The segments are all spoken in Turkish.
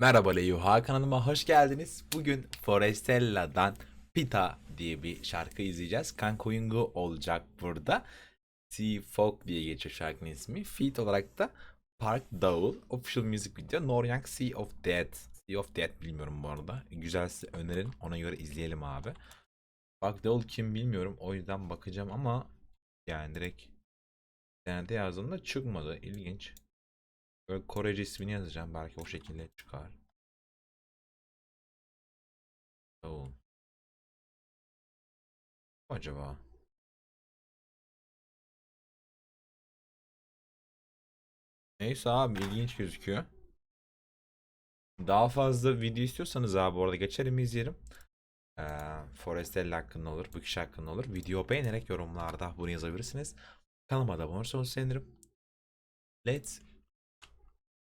Merhaba Leyuha kanalıma hoş geldiniz. Bugün Forestella'dan Pita diye bir şarkı izleyeceğiz. Kankoyungu olacak burada. Sea Folk diye geçiyor şarkının ismi. Feat olarak da Park Dağıl. Official Music Video. Noryang Sea of Death. Sea of Death bilmiyorum bu arada. Güzelse önerin. Ona göre izleyelim abi. Park Dağıl kim bilmiyorum. O yüzden bakacağım ama yani direkt internete yazdığımda çıkmadı. İlginç. Böyle Korece ismini yazacağım. Belki o şekilde çıkar. Oğlum. Acaba? Neyse abi ilginç gözüküyor. Daha fazla video istiyorsanız abi orada geçelim izleyelim. Ee, Forestella hakkında olur, bu kişi hakkında olur. Video beğenerek yorumlarda bunu yazabilirsiniz. Kanalıma da abone olursanız sevinirim. Let's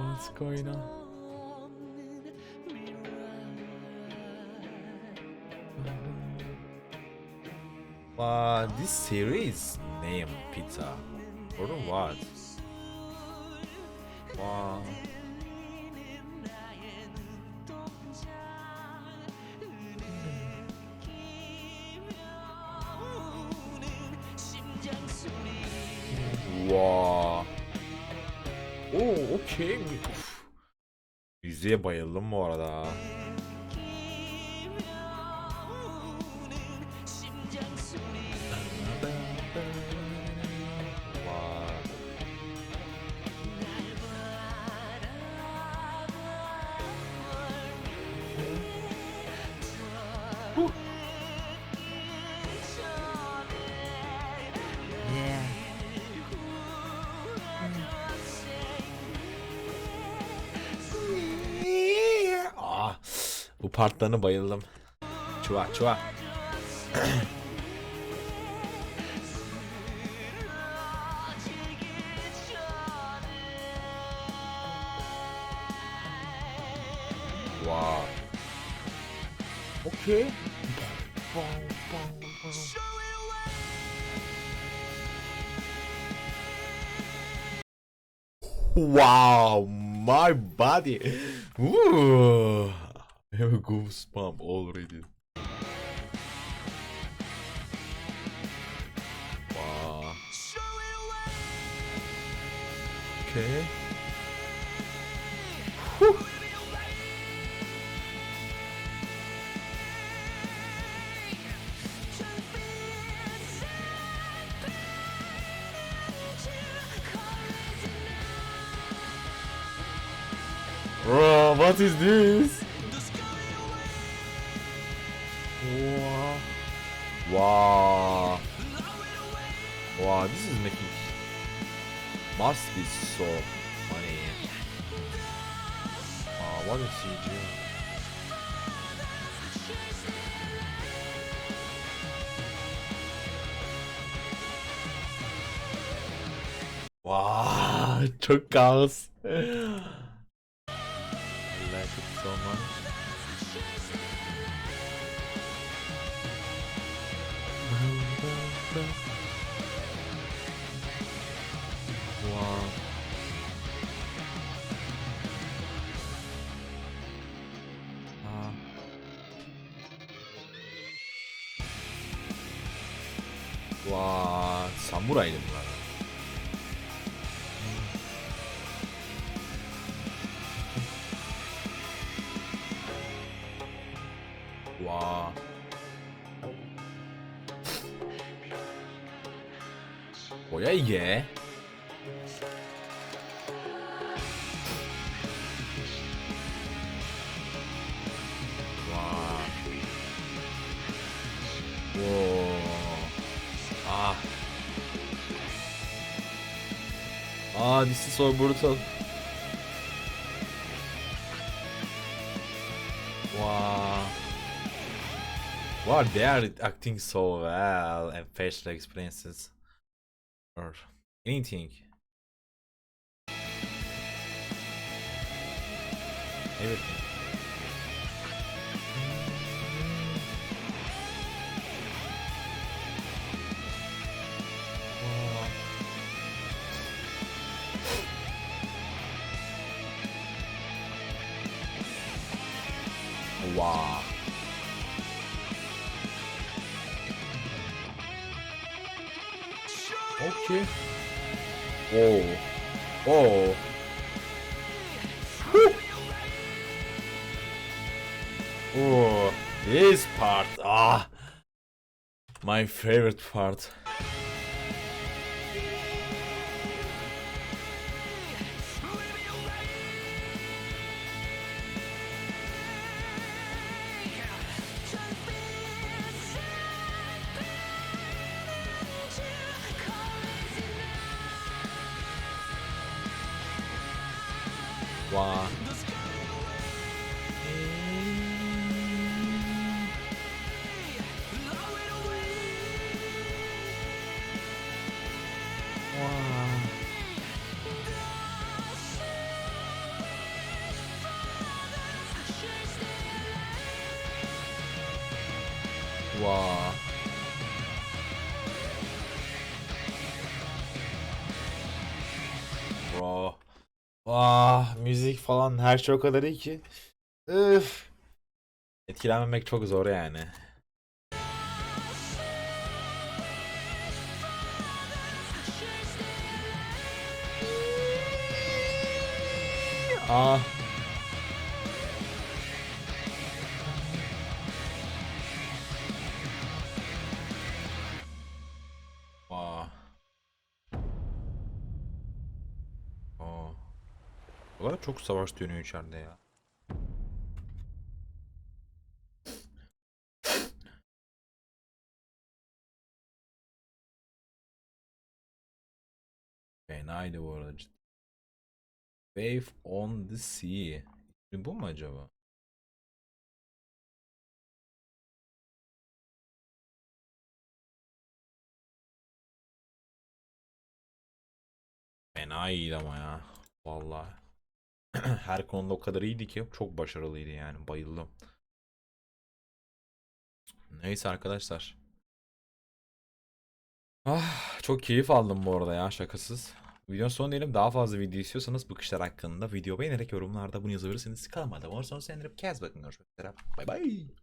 What's going on? Uh, wow, this series name pizza. For what? Wow. Wow. Okey. Yüzeye bayıldım bu arada. Bu partlarına bayıldım. Çuva çuva. wow. Okay. Wow, my body. Ooh. I have a goosebump already. Wow. Okay. Bro, what is this? Wow. Wow. Wow, this is making must be so funny. Wow, what is? Wow, çok kaos. I like it so much. 와, 사무라이네 뭐야. 와. 뭐야 이게? Aa this is so brutal. Wow. Wow, they are acting so well and facial experiences or anything. Everything. Wow. 오. 오. 후. Oh, this part. Ah. My favorite part. blah. Wow. Bro. Vah müzik falan her şey o kadar iyi ki. Üf. Etkilenmemek çok zor yani. Aa. O kadar çok savaş dönüyor içeride ya. Fenaydı bu arada cidden. Wave on the Sea. Bu mu acaba? Fena iyiydi ama ya. Vallahi. Her konuda o kadar iyiydi ki çok başarılıydı yani. Bayıldım. Neyse arkadaşlar. Ah, çok keyif aldım bu arada ya şakasız. Videonun sonu diyelim. Daha fazla video istiyorsanız bu kışlar hakkında video beğenerek yorumlarda bunu yazabilirsiniz. Kanalıma abone olursanız sevinirim. Kendinize bakın. Görüşmek üzere. Bay bay.